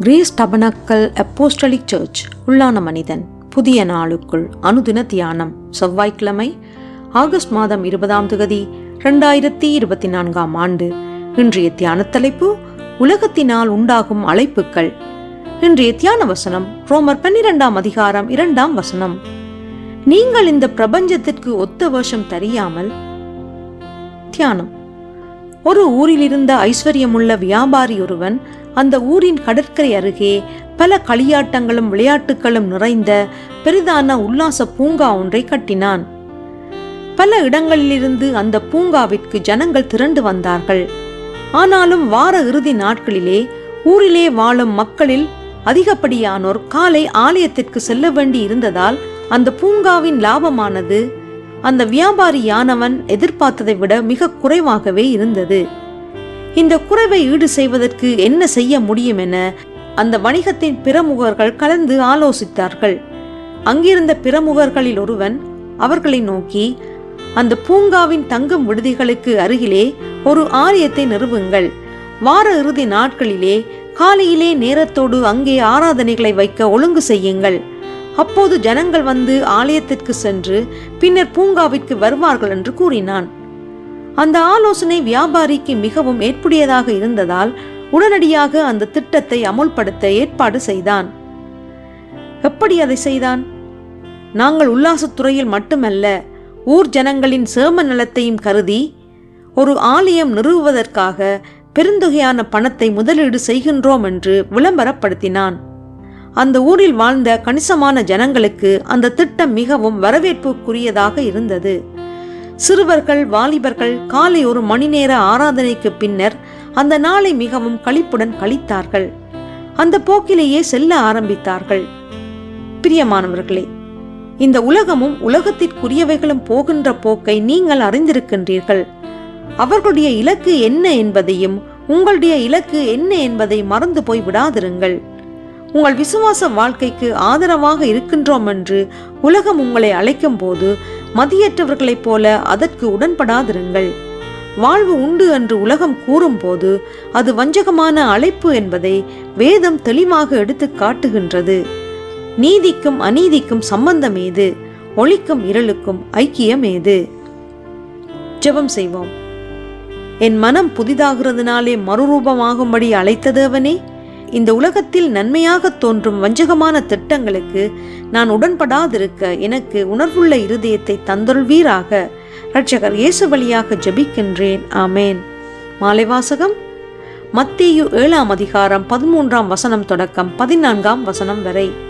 Grace tabernacle apostolic search உள்ளான மனிதன் புதிய நாளுக்குள் அனுதின தியானம் செவ்வாய்க்கிழமை ஆகஸ்ட் மாதம் இருபதாம் தேதி ரெண்டாயிரத்தி இருபத்தி நான்காம் ஆண்டு. இன்றைய தியான தலைப்பு உலகத்தினால் உண்டாகும் அழைப்புக்கள். இன்றைய தியான வசனம் ரோமர் பன்னிரெண்டாம் அதிகாரம் இரண்டாம் வசனம். நீங்கள் இந்த பிரபஞ்சத்திற்கு ஒத்த வருஷம் தெரியாமல் தியானம். ஒரு ஊரிலிருந்த ஐஸ்வர்யமுள்ள வியாபாரி ஒருவன் அந்த ஊரின் கடற்கரை அருகே பல களியாட்டங்களும் விளையாட்டுகளும் நிறைந்த பெரிதான உல்லாச பூங்கா ஒன்றை கட்டினான். பல இடங்களிலிருந்து அந்த பூங்காவிற்கு ஜனங்கள் திரண்டு வந்தார்கள். ஆனாலும் வார இறுதி நாட்களிலே ஊரிலே வாழும் மக்களில் அதிகப்படியானோர் காலை ஆலயத்திற்கு செல்ல வேண்டி இருந்ததால் அந்த பூங்காவின் லாபமானது அந்த வியாபாரியானவன் எதிர்பார்த்ததை விட மிக குறைவாகவே இருந்தது. இந்த குறைவை ஈடு செய்வதற்கு என்ன செய்ய முடியும் என அந்த வணிகத்தின் பிரமுகர்கள் கலந்து ஆலோசித்தார்கள். அங்கிருந்த பிரமுகர்களில் ஒருவன் அவர்களை நோக்கி அந்த பூங்காவின் தங்கும் விடுதிகளுக்கு அருகிலே ஒரு ஆலயத்தை நிறுவுங்கள். வார இறுதி நாட்களிலே காலையிலே நேரத்தோடு அங்கே ஆராதனைகளை வைக்க ஒழுங்கு செய்யுங்கள். அப்போது ஜனங்கள் வந்து ஆலயத்திற்கு சென்று பின்னர் பூங்காவிற்கு வருவார்கள் என்று கூறினான். அந்த ஆலோசனை வியாபாரிக்கு மிகவும் ஏற்புடையதாக இருந்ததால் உடனடியாக அந்த திட்டத்தை அமுல்படுத்த ஏற்பாடு செய்தான். எப்படி அதை செய்தான்? நாங்கள் உல்லாசத்துறையில் மட்டுமல்ல ஊர் ஜனங்களின் சேம நலத்தையும் கருதி ஒரு ஆலயம் நிறுவுவதற்காக பெருந்தொகையான பணத்தை முதலீடு செய்கின்றோம் என்று விளம்பரப்படுத்தினான். அந்த ஊரில் வாழ்ந்த கணிசமான ஜனங்களுக்கு அந்த திட்டம் மிகவும் வரவேற்புக்குரியதாக இருந்தது. சிறுவர்கள் வாலிபர்கள் காலை ஒரு மணி நேர ஆராதனைக்கு பின்னர் அந்த நாளை மிகவும் களிப்புடன் கழித்தார்கள். அந்த போக்கிலேயே செல்ல ஆரம்பித்தார்கள். பிரியமானவர்களே இந்த உலகமும் உலகத்திற்குரியவைகளும் போகின்ற போக்கை நீங்கள் அறிந்திருக்கின்றீர்கள். அவர்களுடைய இலக்கு என்ன என்பதையும் உங்களுடைய இலக்கு என்ன என்பதை மறந்து போய் விடாதிருங்கள். உங்கள் விசுவாச வாழ்க்கைக்கு ஆதரவாக இருக்கின்றோம் என்று உலகம் உங்களை அழைக்கும் போது மதியற்றவர்களைப் போல அதற்கு உடன்படாதிருங்கள். வாழ்வு உண்டு என்று உலகம் கூறும்போது அது வஞ்சகமான அழைப்பு என்பதை வேதம் தெளிவாக எடுத்து காட்டுகின்றது. நீதிக்கும் அநீதிக்கும் சம்பந்தம் ஏது? ஒளிக்கும் இருளுக்கும் ஐக்கியம் ஏது? ஜெபம் செய்வோம். என் மனம் புதிதாகிறதுனாலே மறுரூபமாகும்படி அழைத்ததவனே இந்த உலகத்தில் நன்மையாக தோன்றும் வஞ்சகமான திட்டங்களுக்கு நான் உடன்படாதிருக்க எனக்கு உணர்வுள்ள இருதயத்தை தந்தொள்வீராக ரட்சகர் இயேசு வழியாக ஜபிக்கின்றேன். ஆமேன். மாலைவாசகம் மத்தேயு ஏழாம் அதிகாரம் பதிமூன்றாம் வசனம் தொடக்கம் பதினான்காம் வசனம் வரை.